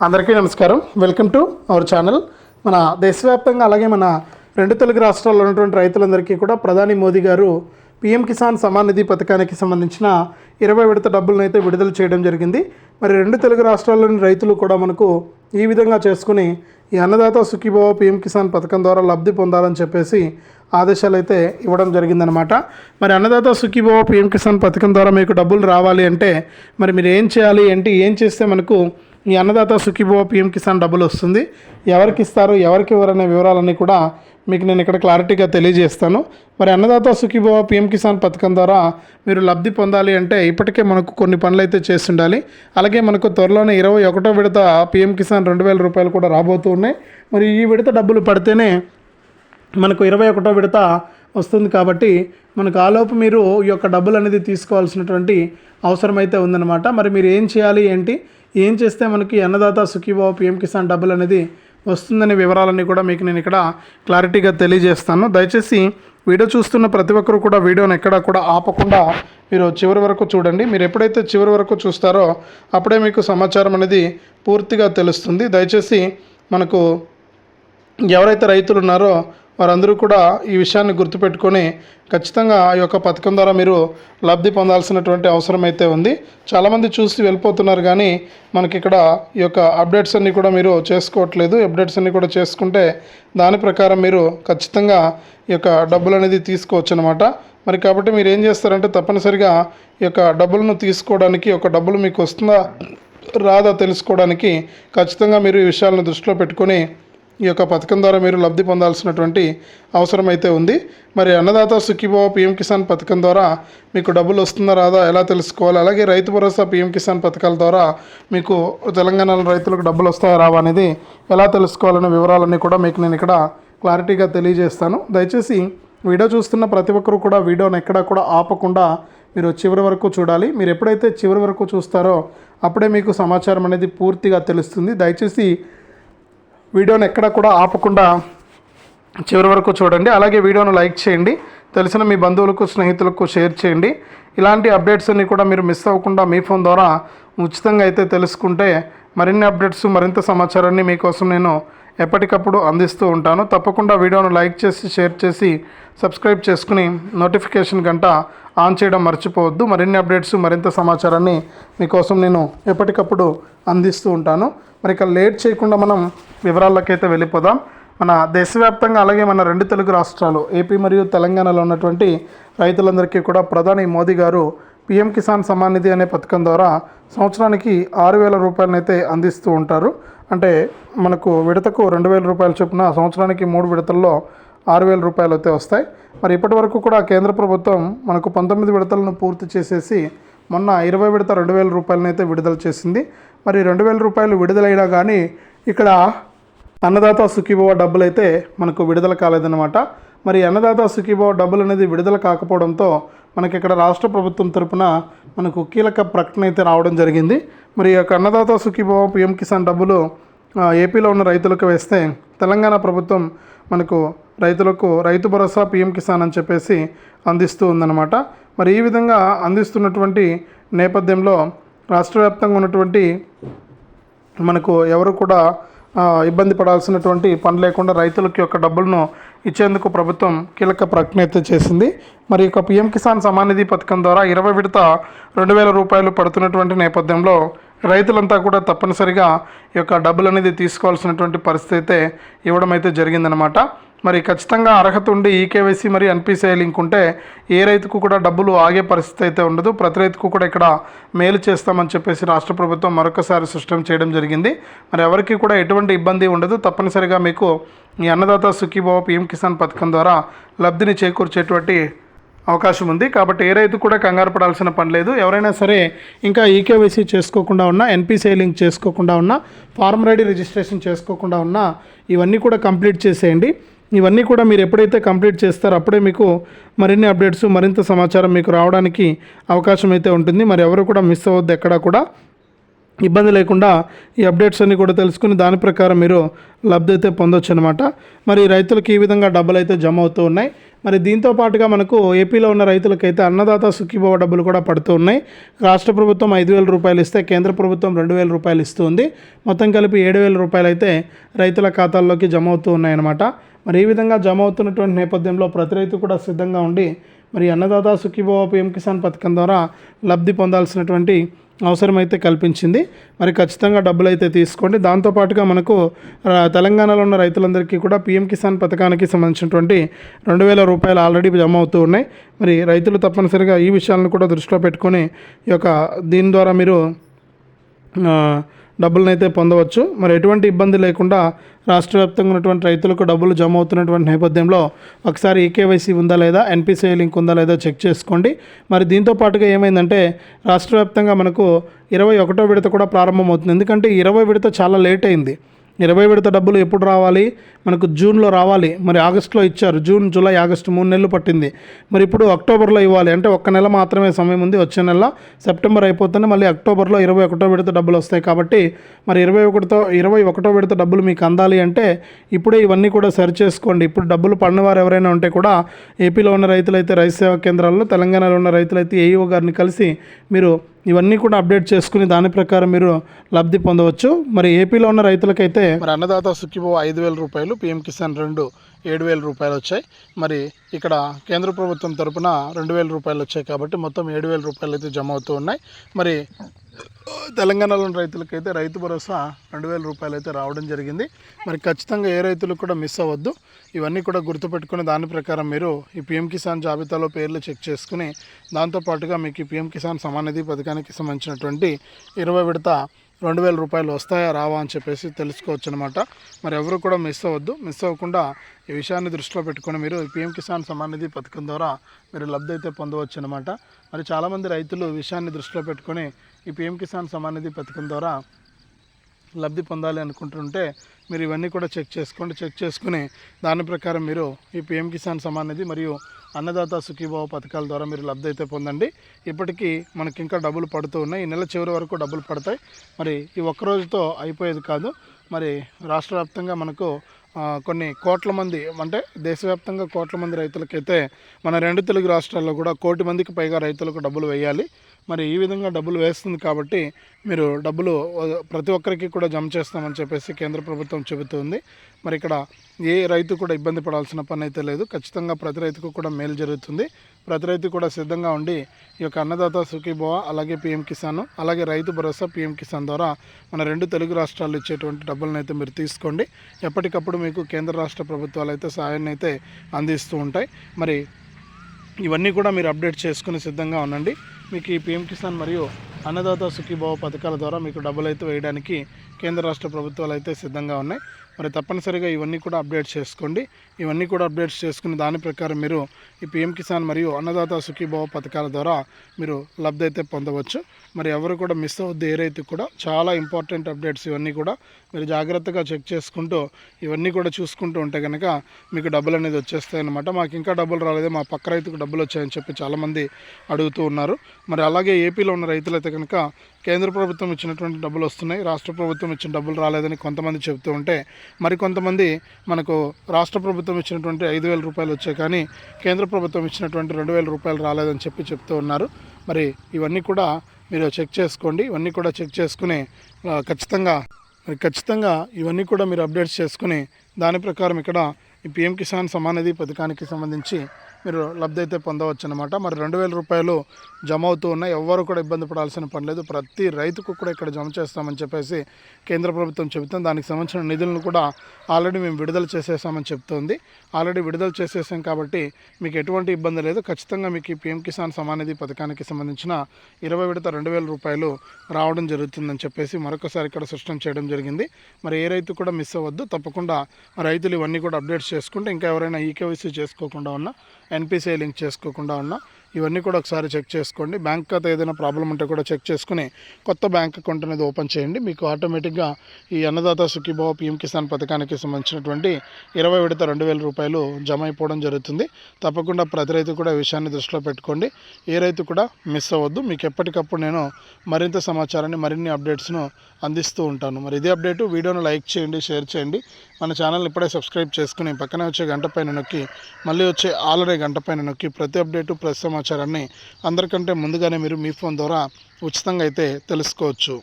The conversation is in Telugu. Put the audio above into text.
అందరికీ నమస్కారం. వెల్కమ్ టు అవర్ ఛానల్ మన దేశవ్యాప్తంగా అలాగే మన రెండు తెలుగు రాష్ట్రాల్లో ఉన్నటువంటి రైతులందరికీ కూడా ప్రధాని మోదీ గారు పీఎం కిసాన్ సమాన్ నిధి పథకానికి సంబంధించిన ఇరవై విడత డబ్బులను అయితే విడుదల చేయడం జరిగింది. మరి రెండు తెలుగు రాష్ట్రాల్లోని రైతులు కూడా మనకు ఈ విధంగా చేసుకుని ఈ అన్నదాత సుఖీభవ పీఎం కిసాన్ పథకం ద్వారా లబ్ధి పొందాలని చెప్పేసి ఆదేశాలు అయితే ఇవ్వడం జరిగిందనమాట మరి అన్నదాత సుఖీభవ పీఎం కిసాన్ పథకం ద్వారా మీకు డబ్బులు రావాలి అంటే మరి మీరు ఏం చేయాలి? ఏంటి? ఏం చేస్తే మనకు ఈ అన్నదాత సుఖీభవ పిఎం కిసాన్ డబ్బులు వస్తుంది. ఎవరికి ఇస్తారు ఎవరికి ఇవ్వరనే వివరాలన్నీ కూడా మీకు నేను ఇక్కడ క్లారిటీగా తెలియజేస్తాను. మరి అన్నదాత సుఖీభవ పిఎం కిసాన్ పథకం ద్వారా మీరు లబ్ధి పొందాలి అంటే ఇప్పటికే మనకు కొన్ని పనులు అయితే చేస్తుండాలి. అలాగే మనకు త్వరలోనే ఇరవై ఒకటో విడత పిఎం కిసాన్ రెండు వేల రూపాయలు కూడా రాబోతూ ఉన్నాయి. మరి ఈ విడత డబ్బులు పడితేనే మనకు ఇరవై ఒకటో విడత వస్తుంది కాబట్టి మనకు ఆలోపు మీరు ఈ యొక్క డబ్బులు అనేది తీసుకోవాల్సినటువంటి అవసరం అయితే ఉందన్నమాట. మరి మీరు ఏం చేయాలి ఏంటి? ఏం చేస్తే మనకి అన్నదాత సుఖీభావ పిఎం కిసాన్ డబ్బులు అనేది వస్తుందనే వివరాలన్నీ కూడా మీకు నేను ఇక్కడ క్లారిటీగా తెలియజేస్తాను. దయచేసి వీడియో చూస్తున్న ప్రతి ఒక్కరు కూడా వీడియోని ఎక్కడ కూడా ఆపకుండా మీరు చివరి వరకు చూడండి. మీరు ఎప్పుడైతే చివరి వరకు చూస్తారో అప్పుడే మీకు సమాచారం అనేది పూర్తిగా తెలుస్తుంది. దయచేసి మనకు ఎవరైతే రైతులు ఉన్నారో వారందరూ కూడా ఈ విషయాన్ని గుర్తుపెట్టుకొని ఖచ్చితంగా ఆ యొక్క పథకం ద్వారా మీరు లబ్ధి పొందాల్సినటువంటి అవసరం అయితే ఉంది. చాలామంది చూసి వెళ్ళిపోతున్నారు కానీ మనకి ఇక్కడ ఈ యొక్క అప్డేట్స్ అన్నీ కూడా మీరు చేసుకోవట్లేదు. అప్డేట్స్ అన్నీ కూడా చేసుకుంటే దాని ప్రకారం మీరు ఖచ్చితంగా ఈ యొక్క డబ్బులు అనేది తీసుకోవచ్చు అనమాట మరి కాబట్టి మీరు ఏం చేస్తారంటే తప్పనిసరిగా ఈ యొక్క డబ్బులను తీసుకోవడానికి ఒక డబ్బులు మీకు వస్తుందా రాదా తెలుసుకోవడానికి ఖచ్చితంగా మీరు ఈ విషయాలను దృష్టిలో పెట్టుకొని ఈ యొక్క పథకం ద్వారా మీరు లబ్ధి పొందాల్సినటువంటి అవసరం అయితే ఉంది. మరి అన్నదాత సుఖీభావ పిఎం కిసాన్ పథకం ద్వారా మీకు డబ్బులు వస్తుందా రాదా ఎలా తెలుసుకోవాలి? అలాగే రైతు భరోసా పిఎం కిసాన్ పథకాల ద్వారా మీకు తెలంగాణలో రైతులకు డబ్బులు వస్తాయా రావా అనేది ఎలా తెలుసుకోవాలనే వివరాలన్నీ కూడా మీకు నేను ఇక్కడ క్లారిటీగా తెలియజేస్తాను. దయచేసి వీడియో చూస్తున్న ప్రతి ఒక్కరు కూడా వీడియోని ఎక్కడా కూడా ఆపకుండా మీరు చివరి వరకు చూడాలి. మీరు ఎప్పుడైతే చివరి వరకు చూస్తారో అప్పుడే మీకు సమాచారం అనేది పూర్తిగా తెలుస్తుంది. దయచేసి వీడియోని ఎక్కడ కూడా ఆపకుండా చివరి వరకు చూడండి. అలాగే వీడియోను లైక్ చేయండి. తెలిసిన మీ బంధువులకు స్నేహితులకు షేర్ చేయండి. ఇలాంటి అప్డేట్స్ అన్ని కూడా మీరు మిస్ అవ్వకుండా మీ ఫోన్ ద్వారా ఉచితంగా అయితే తెలుసుకుంటే మరిన్ని అప్డేట్స్ మరింత సమాచారాన్ని మీకోసం నేను ఎప్పటికప్పుడు అందిస్తూ ఉంటాను. తప్పకుండా వీడియోను లైక్ చేసి షేర్ చేసి సబ్స్క్రైబ్ చేసుకుని నోటిఫికేషన్ గంట ఆన్ చేయడం మర్చిపోవద్దు. మరిన్ని అప్డేట్స్ మరింత సమాచారాన్ని మీకోసం నేను ఎప్పటికప్పుడు అందిస్తూ ఉంటాను. మరి ఇక లేట్ చేయకుండా మనం వివరాలకైతే వెళ్ళిపోదాం. మన దేశవ్యాప్తంగా అలాగే మన రెండు తెలుగు రాష్ట్రాలు ఏపీ మరియు తెలంగాణలో ఉన్నటువంటి రైతులందరికీ కూడా ప్రధాని మోదీ గారు పీఎం కిసాన్ సమ్మాన్ నిధి అనే పథకం ద్వారా సంవత్సరానికి ఆరు వేల రూపాయలనైతే అందిస్తూ ఉంటారు. అంటే మనకు విడతకు రెండు వేల రూపాయల చొప్పున సంవత్సరానికి మూడు విడతల్లో ఆరు వేల రూపాయలు అయితే వస్తాయి. మరి ఇప్పటి వరకు కూడా కేంద్ర ప్రభుత్వం మనకు పంతొమ్మిది విడతలను పూర్తి చేసేసి మొన్న ఇరవై విడత రెండు వేల రూపాయలను అయితే విడుదల చేసింది. మరి రెండు వేల రూపాయలు విడుదలైనా కానీ ఇక్కడ అన్నదాత సుఖీభవ డబ్బులు అయితే మనకు విడుదల కాలేదన్నమాట. మరి అన్నదాత సుఖీభవ డబ్బులు అనేది విడుదల కాకపోవడంతో మనకి ఇక్కడ రాష్ట్ర ప్రభుత్వం తరపున మనకు కీలక ప్రకటన అయితే రావడం జరిగింది. మరి యొక్క అన్నదాత సుఖీభవ పిఎం కిసాన్ డబ్బులు ఏపీలో ఉన్న రైతులకు వేస్తే తెలంగాణ ప్రభుత్వం మనకు రైతులకు రైతు భరోసా పిఎం కిసాన్ అని చెప్పేసి అందిస్తూ ఉందన్నమాట. మరి ఈ విధంగా అందిస్తున్నటువంటి నేపథ్యంలో రాష్ట్ర వ్యాప్తంగా ఉన్నటువంటి మనకు ఎవరు కూడా ఇబ్బంది పడాల్సినటువంటి పని లేకుండా రైతులకి యొక్క డబ్బులను ఇచ్చేందుకు ప్రభుత్వం కీలక ప్రకటన అయితే చేసింది. మరి యొక్క పిఎం కిసాన్ సమానిధి పథకం ద్వారా ఇరవై విడత రెండు వేల రూపాయలు పడుతున్నటువంటి నేపథ్యంలో రైతులంతా కూడా తప్పనిసరిగా ఈ యొక్క డబ్బులు అనేది తీసుకోవాల్సినటువంటి పరిస్థితి అయితే ఇవ్వడం అయితే జరిగిందనమాట మరి ఖచ్చితంగా అర్హత ఉండి ఈకేవైసీ మరి ఎన్పిసిఐ లింక్ ఉంటే ఏ రైతుకు కూడా డబ్బులు ఆగే పరిస్థితి అయితే ఉండదు. ప్రతి రైతుకు కూడా ఇక్కడ మేలు చేస్తామని చెప్పేసి రాష్ట్ర ప్రభుత్వం మరొకసారి సృష్టం చేయడం జరిగింది. మరి ఎవరికి కూడా ఎటువంటి ఇబ్బంది ఉండదు. తప్పనిసరిగా మీకు ఈ అన్నదాత సుఖీభావ పిఎం కిసాన్ పథకం ద్వారా లబ్ధిని చేకూర్చేటువంటి అవకాశం ఉంది. కాబట్టి ఏ రైతు కూడా కంగారు పడాల్సిన పని లేదు. ఎవరైనా సరే ఇంకా ఈకేవైసీ చేసుకోకుండా ఉన్నా ఎన్పీ సేలింగ్ చేసుకోకుండా ఉన్నా ఫార్మ్ రెడీ రిజిస్ట్రేషన్ చేసుకోకుండా ఉన్నా ఇవన్నీ కూడా కంప్లీట్ చేసేయండి. ఇవన్నీ కూడా మీరు ఎప్పుడైతే కంప్లీట్ చేస్తారో అప్పుడే మీకు మరిన్ని అప్డేట్స్ మరింత సమాచారం మీకు రావడానికి అవకాశం అయితే ఉంటుంది. మరి ఎవరు కూడా మిస్ అవ్వద్దు ఎక్కడా కూడా. ఇబ్బంది లేకుండా ఈ అప్డేట్స్ అన్నీ కూడా తెలుసుకుని దాని ప్రకారం మీరు లబ్ధి అయితే పొందొచ్చు అనమాట మరి రైతులకు ఈ విధంగా డబ్బులు అయితే జమ అవుతూ ఉన్నాయి. మరి దీంతో పాటుగా మనకు ఏపీలో ఉన్న రైతులకైతే అన్నదాత సుఖీభవ డబ్బులు కూడా పడుతూ ఉన్నాయి. రాష్ట్ర ప్రభుత్వం ఐదు వేల రూపాయలు ఇస్తే కేంద్ర ప్రభుత్వం రెండు వేల రూపాయలు ఇస్తుంది. మొత్తం కలిపి ఏడు వేల రూపాయలు అయితే రైతుల ఖాతాల్లోకి జమ అవుతూ ఉన్నాయన్నమాట. మరి ఈ విధంగా జమ అవుతున్నటువంటి నేపథ్యంలో ప్రతి రైతు కూడా సిద్ధంగా ఉండి మరి అన్నదాత సుఖీభవ పిఎం కిసాన్ పథకం ద్వారా లబ్ధి పొందాల్సినటువంటి అవసరమైతే కల్పించింది. మరి ఖచ్చితంగా డబ్బులు అయితే తీసుకోండి దాంతోపాటుగా మనకు తెలంగాణలో ఉన్న రైతులందరికీ కూడా పిఎం కిసాన్ పథకానికి సంబంధించినటువంటి రెండు వేల రూపాయలు ఆల్రెడీ జమ అవుతూ ఉన్నాయి. మరి రైతులు తప్పనిసరిగా ఈ విషయాలను కూడా దృష్టిలో పెట్టుకొని ఈ యొక్క దీని ద్వారా మీరు డబ్బులను అయితే పొందవచ్చు. మరి ఎటువంటి ఇబ్బంది లేకుండా రాష్ట్ర వ్యాప్తంగా ఉన్నటువంటి రైతులకు డబ్బులు జమ అవుతున్నటువంటి నేపథ్యంలో ఒకసారి ఈకేవైసీ ఉందా లేదా ఎన్పిసిఐ లింక్ ఉందా లేదా చెక్ చేసుకోండి. మరి దీంతో పాటుగా ఏమైందంటే రాష్ట్ర వ్యాప్తంగా మనకు ఇరవై ఒకటో విడత కూడా ప్రారంభమవుతుంది. ఎందుకంటే ఇరవై విడత చాలా లేట్ అయింది. ఇరవై విడత డబ్బులు ఎప్పుడు రావాలి? మనకు జూన్లో రావాలి. మరి ఆగస్టులో ఇచ్చారు. జూన్ జూలై ఆగస్టు మూడు నెలలు పట్టింది. మరి ఇప్పుడు అక్టోబర్లో ఇవ్వాలి. అంటే ఒక్క నెల మాత్రమే సమయం ఉంది. వచ్చే నెల సెప్టెంబర్ అయిపోతుంది మళ్ళీ అక్టోబర్లో ఇరవై ఒకటో విడత డబ్బులు వస్తాయి కాబట్టి మరి ఇరవై ఒకటితో ఇరవై ఒకటో విడత డబ్బులు మీకు అందాలి అంటే ఇప్పుడే ఇవన్నీ కూడా సరి చేసుకోండి. ఇప్పుడు డబ్బులు పడినవారు ఎవరైనా ఉంటే కూడా ఏపీలో ఉన్న రైతులైతే రైతు సేవా కేంద్రాల్లో తెలంగాణలో ఉన్న రైతులైతే ఏఈఓ గారిని కలిసి మీరు ఇవన్నీ కూడా అప్డేట్ చేసుకుని దాని ప్రకారం మీరు లబ్ధి పొందవచ్చు. మరి ఏపీలో ఉన్న రైతులకైతే మరి అన్నదాత సుఖిబో ఐదు వేల రూపాయలు పిఎం కిసాన్ రెండు ఏడు వేల రూపాయలు వచ్చాయి. మరి ఇక్కడ కేంద్ర ప్రభుత్వం తరపున రెండు వేల రూపాయలు వచ్చాయి కాబట్టి మొత్తం ఏడు వేల రూపాయలు అయితే జమ అవుతూ ఉన్నాయి. మరి తెలంగాణలోని రైతులకైతే రైతు భరోసా రెండు వేల రూపాయలు అయితే రావడం జరిగింది. మరి ఖచ్చితంగా ఏ రైతులు కూడా మిస్ అవ్వద్దు. ఇవన్నీ కూడా గుర్తుపెట్టుకుని దాని ప్రకారం మీరు ఈ పిఎం కిసాన్ జాబితాలో పేర్లు చెక్ చేసుకుని దాంతోపాటుగా మీకు ఈ పిఎం కిసాన్ సమానిధి పథకానికి సంబంధించినటువంటి ఇరవై విడత రెండు వేల రూపాయలు వస్తాయా రావా అని చెప్పేసి తెలుసుకోవచ్చు అనమాట మరి ఎవరు కూడా మిస్ అవ్వద్దు. మిస్ అవ్వకుండా ఈ విషయాన్ని దృష్టిలో పెట్టుకొని మీరు పిఎం కిసాన్ సమాన్ నిధి పథకం ద్వారా మీరు లబ్ధి అయితే పొందవచ్చు అనమాట మరి చాలామంది రైతులు విషయాన్ని దృష్టిలో పెట్టుకొని ఈ పిఎం కిసాన్ సమాన్ నిధి పథకం ద్వారా లబ్ధి పొందాలి అనుకుంటుంటే మీరు ఇవన్నీ కూడా చెక్ చేసుకోండి. చెక్ చేసుకుని దాని ప్రకారం మీరు ఈ పిఎం కిసాన్ సమాన్ నిధి మరియు అన్నదాత సుఖీభావ పథకాల ద్వారా మీరు లబ్ధి అయితే పొందండి. ఇప్పటికీ మనకి ఇంకా డబ్బులు పడుతూ ఉన్నాయి. ఈ నెల చివరి వరకు డబ్బులు పడతాయి. మరి ఈ ఒక్క రోజుతో అయిపోయేది కాదు. మరి రాష్ట్ర వ్యాప్తంగా మనకు కొన్ని కోట్ల మంది అంటే దేశవ్యాప్తంగా కోట్ల మంది రైతులకైతే మన రెండు తెలుగు రాష్ట్రాల్లో కూడా కోటి మందికి పైగా రైతులకు డబ్బులు వేయాలి. మరి ఈ విధంగా డబ్బులు వేస్తుంది కాబట్టి మీరు డబ్బులు ప్రతి ఒక్కరికి కూడా జమ చేస్తామని చెప్పేసి కేంద్ర ప్రభుత్వం చెబుతుంది. మరి ఇక్కడ ఏ రైతు కూడా ఇబ్బంది పడాల్సిన పని అయితే లేదు. ఖచ్చితంగా ప్రతి రైతుకు కూడా మేలు జరుగుతుంది. ప్రతి రైతు కూడా సిద్ధంగా ఉండి ఈ యొక్క అన్నదాత సుఖీభవ అలాగే పిఎం కిసాన్ అలాగే రైతు భరోసా పిఎం కిసాన్ ద్వారా మన రెండు తెలుగు రాష్ట్రాలు ఇచ్చేటువంటి డబ్బులను అయితే మీరు తీసుకోండి. ఎప్పటికప్పుడు మీకు కేంద్ర రాష్ట్ర ప్రభుత్వాలు అయితే సహాయాన్ని అయితే అందిస్తూ ఉంటాయి. మరి ఇవన్నీ కూడా మీరు అప్డేట్ చేసుకుని సిద్ధంగా ఉండండి. మీకు ఈ పిఎం కిసాన్ మరియు అన్నదాత సుఖీభావ పథకాల ద్వారా మీకు డబ్బులు అయితే వేయడానికి కేంద్ర రాష్ట్ర ప్రభుత్వాలు అయితే సిద్ధంగా ఉన్నాయి. మరి తప్పనిసరిగా ఇవన్నీ కూడా అప్డేట్ చేసుకోండి. ఇవన్నీ కూడా అప్డేట్స్ చేసుకుని దాని ప్రకారం మీరు ఈ పిఎం కిసాన్ మరియు అన్నదాత సుఖీభావ పథకాల ద్వారా మీరు లబ్ధి అయితే పొందవచ్చు. మరి ఎవరు కూడా మిస్ అవ్వద్దు ఏ రైతు కూడా. చాలా ఇంపార్టెంట్ అప్డేట్స్ ఇవన్నీ కూడా మీరు జాగ్రత్తగా చెక్ చేసుకుంటూ ఇవన్నీ కూడా చూసుకుంటూ ఉంటే కనుక మీకు డబ్బులు అనేది వచ్చేస్తాయి మాకు ఇంకా డబ్బులు రాలేదు. మా పక్క రైతుకు డబ్బులు వచ్చాయని చెప్పి చాలామంది అడుగుతూ ఉన్నారు. మరి అలాగే ఏపీలో ఉన్న రైతులైతే కనుక కేంద్ర ప్రభుత్వం ఇచ్చినటువంటి డబ్బులు వస్తున్నాయి. రాష్ట్ర ప్రభుత్వం ఇచ్చిన డబ్బులు రాలేదని కొంతమంది చెబుతూ ఉంటే మరి కొంతమంది మనకు రాష్ట్ర ప్రభుత్వం ఇచ్చినటువంటి ఐదు వేల రూపాయలు వచ్చాయి కానీ కేంద్ర ప్రభుత్వం ఇచ్చినటువంటి రెండు వేల రూపాయలు రాలేదని చెప్పి చెప్తూ ఉన్నారు. మరి ఇవన్నీ కూడా మీరు చెక్ చేసుకోండి. ఇవన్నీ కూడా చెక్ చేసుకుని ఖచ్చితంగా మరి ఖచ్చితంగా ఇవన్నీ కూడా మీరు అప్డేట్స్ చేసుకుని దాని ప్రకారం ఇక్కడ ఈ పిఎం కిసాన్ సమానిధి పథకానికి సంబంధించి మీరు లబ్ధి అయితే పొందవచ్చు అనమాట మరి రెండు వేల రూపాయలు జమ అవుతూ ఉన్నాయి. ఎవ్వరు కూడా ఇబ్బంది పడాల్సిన పని లేదు. ప్రతి రైతుకు కూడా ఇక్కడ జమ చేస్తామని చెప్పేసి కేంద్ర ప్రభుత్వం చెబుతుంది. దానికి సంబంధించిన నిధులను కూడా ఆల్రెడీ మేము విడుదల చేసేసామని చెప్తోంది. ఆల్రెడీ విడుదల చేసేసాం కాబట్టి మీకు ఎటువంటి ఇబ్బంది లేదు. ఖచ్చితంగా మీకు ఈ పిఎం కిసాన్ సమానిధి పథకానికి సంబంధించిన ఇరవై విడత రెండు వేల రూపాయలు రావడం జరుగుతుందని చెప్పేసి మరొకసారి ఇక్కడ సృష్టం చేయడం జరిగింది. మరి ఏ రైతు కూడా మిస్ అవ్వద్దు. తప్పకుండా రైతులు ఇవన్నీ కూడా అప్డేట్స్ చేసుకుంటే ఇంకా ఎవరైనా ఈకేవైసీ చేసుకోకుండా ఉన్నా ఎన్పిసిఐ లింక్ చేసుకోకుండా ఉన్నా ఇవన్నీ కూడా ఒకసారి చెక్ చేసుకోండి. బ్యాంక్ ఖాతా ఏదైనా ప్రాబ్లం ఉంటే కూడా చెక్ చేసుకుని కొత్త బ్యాంక్ అకౌంట్ అనేది ఓపెన్ చేయండి. మీకు ఆటోమేటిక్గా ఈ అన్నదాత సుఖీభావ పిఎం కిసాన్ పథకానికి సంబంధించినటువంటి ఇరవై విడత రెండు వేల రూపాయలు జమ అయిపోవడం జరుగుతుంది. తప్పకుండా ప్రతి రైతు కూడా విషయాన్ని దృష్టిలో పెట్టుకోండి. ఏ రైతు కూడా మిస్ అవ్వద్దు. మీకు ఎప్పటికప్పుడు నేను మరింత సమాచారాన్ని మరిన్ని అప్డేట్స్ను అందిస్తూ ఉంటాను. మరి ఇదే అప్డేటు. వీడియోను లైక్ చేయండి షేర్ చేయండి. మన ఛానల్ ఇప్పుడే సబ్స్క్రైబ్ చేసుకుని పక్కనే వచ్చే గంట పైన నొక్కి మళ్ళీ వచ్చే ఆల్రెడీ గంట పైన నొక్కి ప్రతి అప్డేటు ప్రతి సమాచారాన్ని అందరికంటే ముందుగానే మీరు మీ ఫోన్ ద్వారా ఉచితంగా అయితే తెలుసుకోవచ్చు.